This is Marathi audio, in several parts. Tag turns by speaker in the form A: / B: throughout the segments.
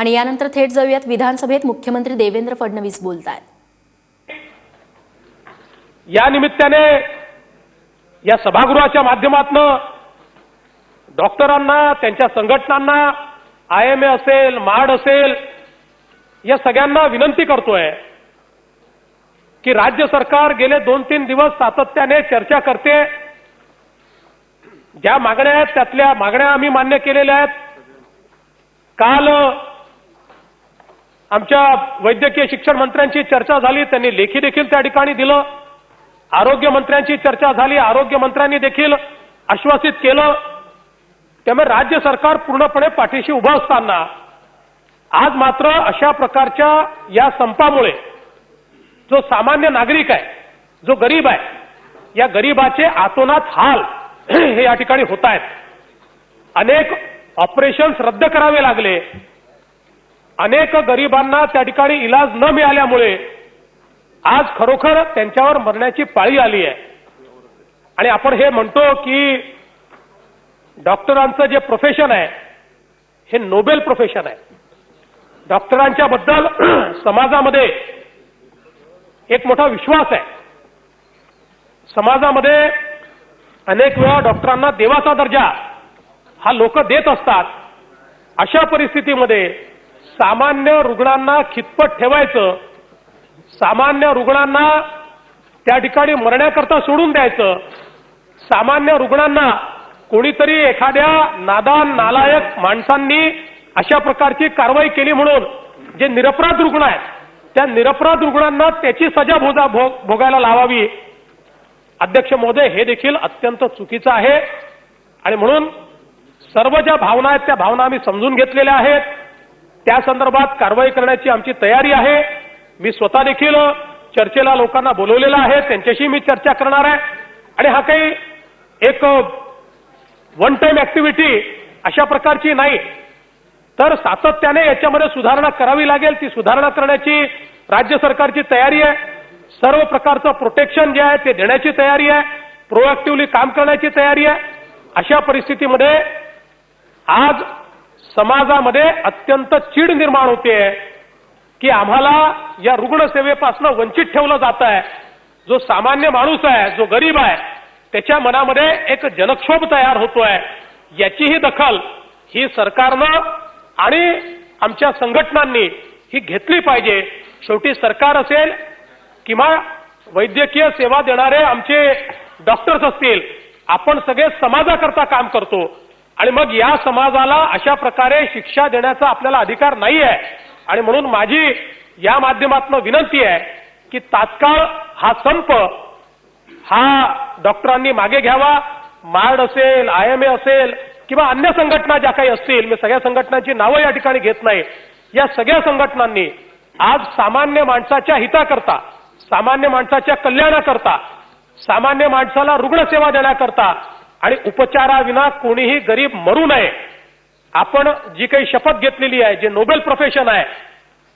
A: आणि यानंतर थेट जाऊयात विधानसभेत मुख्यमंत्री देवेंद्र फडणवीस बोलत आहेत
B: या निमित्ताने या सभागृहाच्या माध्यमातून डॉक्टरांना त्यांच्या संघटनांना आय एम ए असेल माड असेल या सगळ्यांना विनंती करतोय की राज्य सरकार गेले दोन तीन दिवस सातत्याने चर्चा करते. ज्या मागण्या आहेत त्यातल्या मागण्या आम्ही मान्य केलेल्या आहेत. काल आमच्या वैद्यकीय शिक्षण मंत्र्यांची चर्चा झाली त्यांनी लेखी देखील त्या ठिकाणी दिलं. आरोग्य मंत्र्यांची चर्चा झाली आरोग्य मंत्र्यांनी देखील आश्वासित केलं. त्यामुळे राज्य सरकार पूर्णपणे पाठीशी उभं असताना आज मात्र अशा प्रकारच्या या संपामुळे जो सामान्य नागरिक आहे जो गरीब आहे या गरीबाचे आतोनात हाल हे या ठिकाणी होत आहेत. अनेक ऑपरेशन्स रद्द करावे लागले. अनेक गरिबांना त्या ठिकाणी इलाज न मिळाल्यामुळे आज खरोखर त्यांच्यावर मरण्याची पाळी आली आहे. आणि आपण हे म्हणतो की डॉक्टरांचं जे प्रोफेशन आहे हे नोबेल प्रोफेशन आहे. डॉक्टरांच्या बद्दल समाजामध्ये एक मोठा विश्वास आहे. समाजामध्ये अनेक वेळा डॉक्टरांना देवाचा दर्जा हा लोक देत असतात. अशा परिस्थितीमध्ये सामान्य रुग्णांना खितपत ठेवायचं सामान्य रुग्णांना त्या ठिकाणी मरण्याकरता सोडून द्यायचं सामान्य रुग्णांना कोणीतरी एखाद्या नादान नालायक माणसांनी अशा प्रकारची कारवाई केली म्हणून जे निरपराध रुग्ण आहेत त्या निरपराध रुग्णांना त्याची सजा भोगा भोग भोगायला लावावी. अध्यक्ष महोदय हे देखील अत्यंत चुकीचं आहे. आणि म्हणून सर्व ज्या भावना आहेत त्या भावना आम्ही समजून घेतलेल्या आहेत. त्या संदर्भात कारवाई करण्याची आमची तयारी आहे. मी स्वतः देखील चर्चेला लोकांना बोलवलेलं आहे. त्यांच्याशी मी चर्चा करणार आहे. आणि हा काही एक वन टाइम ऍक्टिव्हिटी अशा प्रकारची नाही. तर सातत्याने याच्यामध्ये सुधारणा करावी लागेल. ती सुधारणा करण्याची राज्य सरकारची तयारी आहे. सर्व प्रकारचं प्रोटेक्शन जे आहे ते देण्याची तयारी आहे. प्रोएक्टिव्हली काम करण्याची तयारी आहे. अशा परिस्थितीमध्ये आज समाजामध्ये अत्यंत चीड निर्माण होते. की आम्हाला या रुग्णसेवेपासून वंचित ठेवलं जात आहे जो सामान्य माणूस आहे जो गरीब आहे त्याच्या मनामध्ये एक जनक्षोभ तयार होतोय. याचीही दखल ही सरकारनं आणि आमच्या संघटनांनी ही घेतली पाहिजे. शेवटी सरकार असेल किंवा वैद्यकीय सेवा देणारे आमचे डॉक्टर्स असतील आपण सगळे समाजाकरता काम करतो. आणि मग या समाजाला अशा प्रकारे शिक्षा देण्याचा आपल्याला अधिकार नाही आहे आणि म्हणून माझी या माध्यमातून विनंती आहे की तात्काळ हा संप हा डॉक्टरांनी मागे घ्यावा. मार्ड असेल आय एम ए असेल किंवा अन्य संघटना ज्या काही असतील मी सगळ्या संघटनांची नावं या ठिकाणी घेत नाही. या सगळ्या संघटनांनी आज सामान्य माणसाच्या हिताकरता सामान्य माणसाच्या कल्याणाकरता सामान्य माणसाला रुग्णसेवा देण्याकरता आणि उपचाराविना कोणीही गरीब मरू नये. आपण जी काही शपथ घेतलेली आहे जे नोबेल प्रोफेशन आहे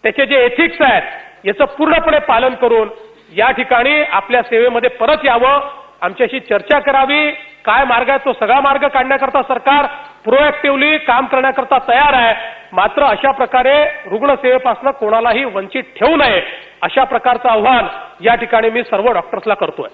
B: त्याचे जे एथिक्स आहेत याचं पूर्णपणे पालन करून या ठिकाणी आपल्या सेवेमध्ये परत यावं. आमच्याशी चर्चा करावी. काय मार्ग आहे तो सगळा मार्ग काढण्याकरता सरकार प्रोएक्टिव्हली काम करण्याकरता तयार आहे. मात्र अशा प्रकारे रुग्णसेवेपासून कोणालाही वंचित ठेवू नये अशा प्रकारचं आव्हान या ठिकाणी मी सर्व डॉक्टर्सला करतोय.